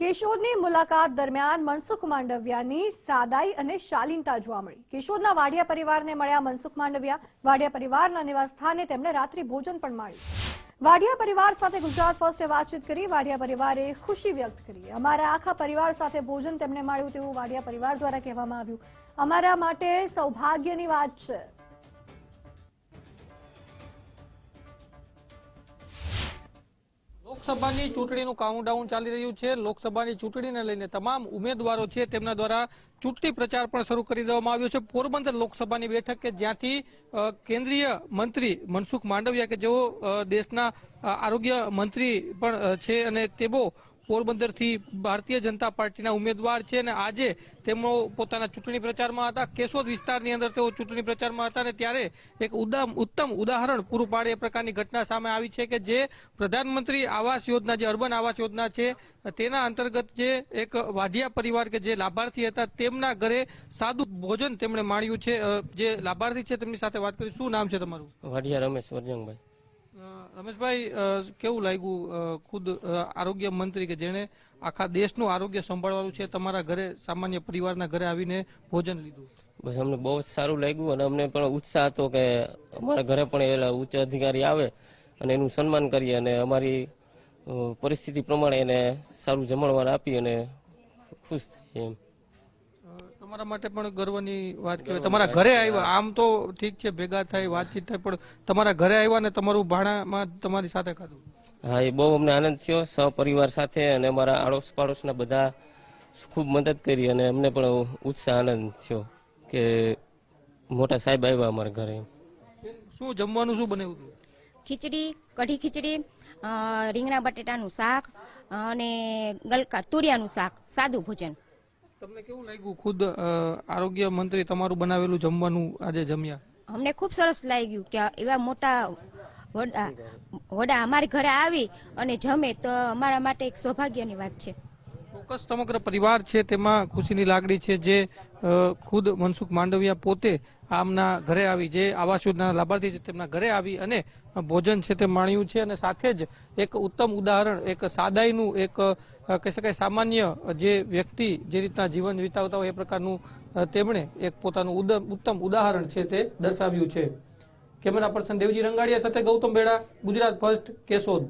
કેશોદની મુલાકાત દરમિયાન મનસુખ માંડવિયાની સાદાઈ અને શાલીનતા જોવા મળી. કેશોદના વાડિયા પરિવારને મળ્યા મનસુખ માંડવિયા. વાડિયા પરિવારના નિવાસ સ્થાને તેમણે રાત્રિ ભોજન પણ માણ્યું વાડિયા પરિવાર સાથે ગુજરાત ફર્સ્ટે વાતચીત કરી વાડિયા પરિવારે ખુશી વ્યક્ત કરી. અમારા આખા પરિવાર સાથે ભોજન તેમણે માણ્યું તેવું વાડિયા પરિવાર દ્વારા કહેવામાં આવ્યું. અમારા માટે સૌભાગ્યની વાત છે. લોકસભાની ચૂંટણીનું કાઉન્ટડાઉન ચાલી રહ્યું છે. લોકસભાની ચૂંટણીને લઈને તમામ ઉમેદવારો છે તેમના દ્વારા ચૂંટણી પ્રચાર પણ શરૂ કરી દેવામાં આવ્યો છે. પોરબંદર લોકસભાની બેઠક કે જ્યાંથી કેન્દ્રીય મંત્રી મનસુખ માંડવિયા કે જેઓ દેશના આરોગ્ય મંત્રી પણ છે અને તેઓ પોરબંદરથી ભારતીય જનતા પાર્ટીના ઉમેદવાર છે અને આજે તેમનો પોતાના ચૂંટણી પ્રચારમાં હતા. કેશોદ વિસ્તારની અંદર તેઓ ચૂંટણી પ્રચારમાં હતા અને ત્યારે એક ઉત્તમ ઉદાહરણ પૂરું પાડે એ પ્રકારની ઘટના સામે આવી છે કે જે પ્રધાનમંત્રી આવાસ યોજના, જે અર્બન આવાસ યોજના છે, તેના અંતર્ગત જે એક વાઢિયા પરિવાર કે જે લાભાર્થી હતા તેમના ઘરે સાદું ભોજન તેમણે માણ્યું છે. જે લાભાર્થી છે તેમની સાથે વાત કરી શું નામ છે તમારું? વાઢિયા રમેશ વરજંગભાઈ રમેશભાઈ કેવું લાગ્યું ખુદ આરોગ્ય મંત્રી કે જેણે આખા દેશનું આરોગ્ય સંભાળવાનું છે, તમારા ઘરે, સામાન્ય પરિવારના ઘરે આવીને ભોજન લીધું? બસ અમને બહુ જ સારું લાગ્યું અને અમને પણ ઉત્સાહ હતો કે અમારા ઘરે પણ એ ઉચ્ચ અધિકારી આવે અને એનું સન્માન કરીએ અને અમારી પરિસ્થિતિ પ્રમાણે એને સારું જમણવાર આપી અને ખુશ થઈએ એમ. તમારા માટે પણ ગર્વની વાત કહેવાય. તમારા ઘરે આવ્યા આમ તો ઠીક છે ભેગા થાય વાતચીત થાય પણ તમારા ઘરે આવ્યા ને તમારું ભાણામાં તમારી સાથે ખાધું? હા એ બહુ અમને આનંદ થયો સહપરિવાર સાથે અને અમારા આડોશ પાડોશના બધા ખૂબ મદદ કરી અને અમને પણ ઉત્સાહ આનંદ થયો કે મોટા સાહેબ આવ્યા અમારા ઘરે શું જમવાનું શું બનાવ્યું હતું? ખીચડી કઢી ખીચડી રીંગણા બટેટાનું શાક અને ગલકા તુરિયાનું શાક સાદું ભોજન. તમને કેવું લાગ્યું? ખુદ આરોગ્ય મંત્રી તમારું બનાવેલું જમવાનું આજે જમ્યા? અમને ખૂબ સરસ લાગ્યું કે એવા મોટા વડા વડા અમારી ઘરે આવી અને જમે તો અમારા માટે એક સૌભાગ્યની વાત છે. ચોક્કસ સમગ્ર પરિવાર છે તેમાં ખુશીની લાગણી છે જે ખુદ મનસુખ માંડવિયા પોતે આમના ઘરે આવી, જે આવાસ યોજનાના લાભાર્થી છે તેમના ઘરે આવી અને ભોજન છે તે માણ્યું છે અને સાથે જ એક ઉત્તમ ઉદાહરણ, એક સાદાઈનું, એક કહી શકાય સામાન્ય જે વ્યક્તિ જે રીતના જીવન વિતાવતા હોય એ પ્રકારનું તેમણે એક પોતાનું ઉત્તમ ઉદાહરણ છે તે દર્શાવ્યું છે. કેમેરા પર્સન દેવજી રંગાડિયા સાથે ગૌતમ બેડા, ગુજરાત ફર્સ્ટ કેશોદ.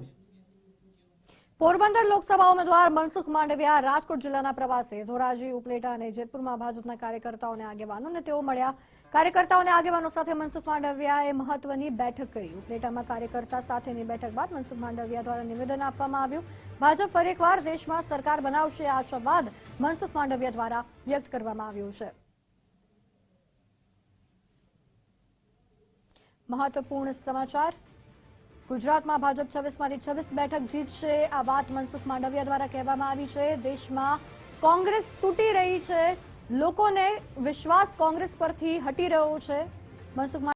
પોરબંદર લોકસભા ઉમેદવાર મનસુખ માંડવિયા રાજકોટ જિલ્લાના પ્રવાસે ધોરાજી, ઉપલેટા અને જેતપુરમાં ભાજપના કાર્યકર્તાઓને આગેવાનોને તેઓ મળ્યા. કાર્યકર્તાઓને આગેવાનો સાથે મનસુખ માંડવિયાએ મહત્વની બેઠક કરી. ઉપલેટામાં કાર્યકર્તા સાથેની બેઠક બાદ મનસુખ માંડવિયા દ્વારા નિવેદન આપવામાં આવ્યું. ભાજપ ફરી દેશમાં સરકાર બનાવશે આ આશાવાદ મનસુખ માંડવિયા દ્વારા વ્યક્ત કરવામાં આવ્યું છે. મહત્વપૂર્ણ સમાચાર. ગુજરાતમાં ભાજપ છવ્વીસમાંથી છવ્વીસ બેઠક જીતશે. આ વાત મનસુખ માંડવિયા દ્વારા કહેવામાં આવી છે. દેશમાં કોંગ્રેસ તૂટી રહી છે. લોકોને વિશ્વાસ કોંગ્રેસ પરથી હટી રહ્યો છે. મનસુખ